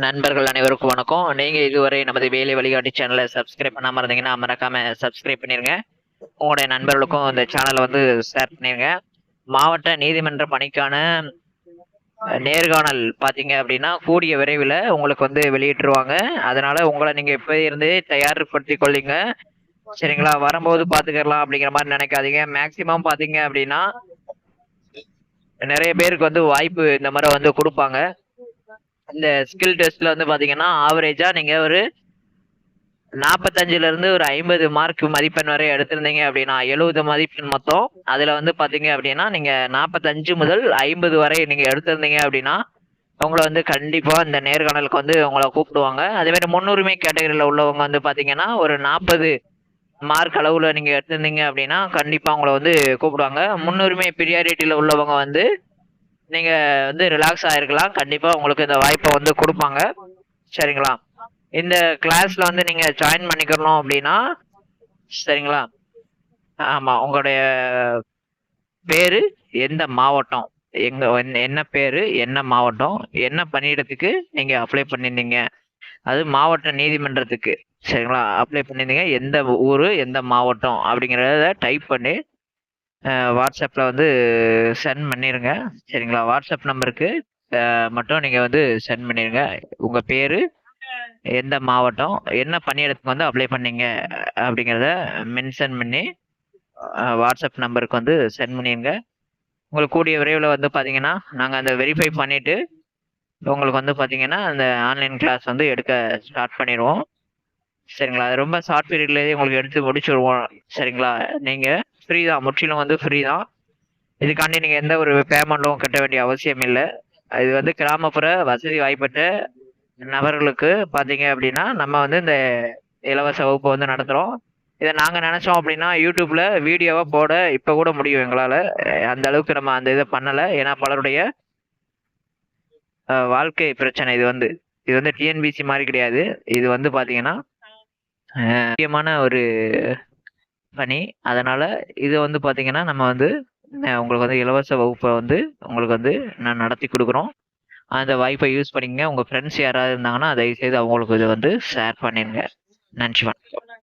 நண்பர்கள் அனைவருக்கும் வணக்கம். நீங்கள் இதுவரை நமது வேலை வழிகாட்டி சேனலை சப்ஸ்கிரைப் பண்ணாமல் இருந்தீங்கன்னா மறக்காமல் சப்ஸ்கிரைப் பண்ணிடுங்க உங்களுடைய நண்பர்களுக்கும் இந்த சேனலை வந்து ஷேர் பண்ணிடுங்க மாவட்ட நீதிமன்ற பணிக்கான நேர்காணல் பார்த்தீங்க அப்படின்னா கூடிய விரைவில் உங்களுக்கு வந்து வெளியிட்டுருவாங்க. அதனால் உங்களை நீங்கள் இப்போ இருந்து தயார்படுத்தி கொள்ளுங்க. சரிங்களா? வரும்போது பார்த்துக்கலாம் அப்படிங்கிற மாதிரி நினைக்காதீங்க. மேக்சிமம் பார்த்தீங்க அப்படின்னா நிறைய பேருக்கு வந்து வாய்ப்பு இந்த மாதிரி வந்து கொடுப்பாங்க. இந்த ஸ்கில் டெஸ்ட்ல வந்து பாத்தீங்கன்னா ஆவரேஜா நீங்க ஒரு நாற்பத்தஞ்சுல இருந்து ஒரு ஐம்பது மார்க் மதிப்பெண் வரை எடுத்திருந்தீங்க அப்படின்னா எழுபது மதிப்பெண் மொத்தம். அதுல வந்து பாத்தீங்க அப்படின்னா நீங்க நாற்பத்தஞ்சு முதல் ஐம்பது வரை நீங்க எடுத்திருந்தீங்க அப்படின்னா உங்களை வந்து கண்டிப்பா இந்த நேர்காணலுக்கு வந்து உங்களை கூப்பிடுவாங்க. அதே மாதிரி முன்னுரிமை கேட்டகரியில உள்ளவங்க வந்து பாத்தீங்கன்னா ஒரு நாற்பது மார்க் அளவுல நீங்க எடுத்திருந்தீங்க அப்படின்னா கண்டிப்பா உங்களை வந்து கூப்பிடுவாங்க. முன்னுரிமை பிரியாரிட்டியில உள்ளவங்க வந்து நீங்க வந்து ரிலாக்ஸ் ஆயிருக்கலாம். கண்டிப்பா உங்களுக்கு இந்த வாய்ப்பை வந்து கொடுப்பாங்க. சரிங்களா? இந்த கிளாஸ்ல வந்து நீங்க ஜாயின் பண்ணிக்கணும் அப்படின்னா சரிங்களா? ஆமா உங்களுடைய பேரு எந்த மாவட்டம்? எங்க என்ன- என்ன பேரு என்ன மாவட்டம்? என்ன பணியிடத்துக்கு நீங்க அப்ளை பண்ணியிருந்தீங்க? அது மாவட்ட நீதிமன்றத்துக்கு சரிங்களா? அப்ளை பண்ணியிருந்தீங்க. எந்த ஊர் எந்த மாவட்டம் அப்படிங்கிறத டைப் பண்ணி வாட்ஸ்அப்பில் வந்து சென்ட் பண்ணிடுங்க சரிங்களா? வாட்ஸ்அப் நம்பருக்கு மட்டும் நீங்கள் வந்து சென்ட் பண்ணிடுங்க உங்கள் பேர் எந்த மாவட்டம் என்ன பணியிடத்துக்கு வந்து அப்ளை பண்ணீங்க அப்படிங்கிறத மென்ஷன் பண்ணி வாட்ஸ்அப் நம்பருக்கு வந்து சென்ட் பண்ணிடுங்க உங்களுக்கு கூடிய விரைவில் வந்து பார்த்தீங்கன்னா நாங்கள் அந்த வெரிஃபை பண்ணிவிட்டு உங்களுக்கு வந்து பார்த்தீங்கன்னா அந்த ஆன்லைன் கிளாஸ் வந்து எடுக்க ஸ்டார்ட் பண்ணிடுவோம். சரிங்களா? அது ரொம்ப ஷார்ட் பீரியட்லேயே உங்களுக்கு எடுத்து முடிச்சிருவோம். சரிங்களா? நீங்கள் ஃப்ரீ தான். முற்றிலும் வந்து ஃப்ரீ தான். இதுக்காண்டி நீங்கள் எந்த ஒரு பேமெண்ட்டும் கட்ட வேண்டிய அவசியம் இல்லை. இது வந்து கிராமப்புற வசதி வாய்ப்பட்ட நபர்களுக்கு பார்த்தீங்க அப்படின்னா நம்ம வந்து இந்த இலவச வகுப்பு வந்து நடத்துகிறோம் இதை நாங்கள் நினச்சோம் அப்படின்னா யூடியூப்பில் வீடியோவாக போட இப்போ கூட முடியும் எங்களால். அந்த அளவுக்கு நம்ம அந்த இதை பண்ணலை. ஏன்னா பலருடைய வாழ்க்கை பிரச்சனை இது வந்து. இது வந்து டிஎன்பிசி மாதிரி கிடையாது. இது வந்து பார்த்தீங்கன்னா முக்கியமான ஒரு பணி. அதனால் இது வந்து பார்த்தீங்கன்னா நம்ம வந்து உங்களுக்கு வந்து இலவச வகுப்பை வந்து உங்களுக்கு வந்து நான் நடத்தி கொடுக்குறோம். அந்த வாய்ப்பை யூஸ் பண்ணிக்கங்க. உங்கள் ஃப்ரெண்ட்ஸ் யாராவது இருந்தாங்கன்னா தயவு செய்து அவங்களுக்கு இதை வந்து ஷேர் பண்ணிடுங்க நன்றி வணக்கம்.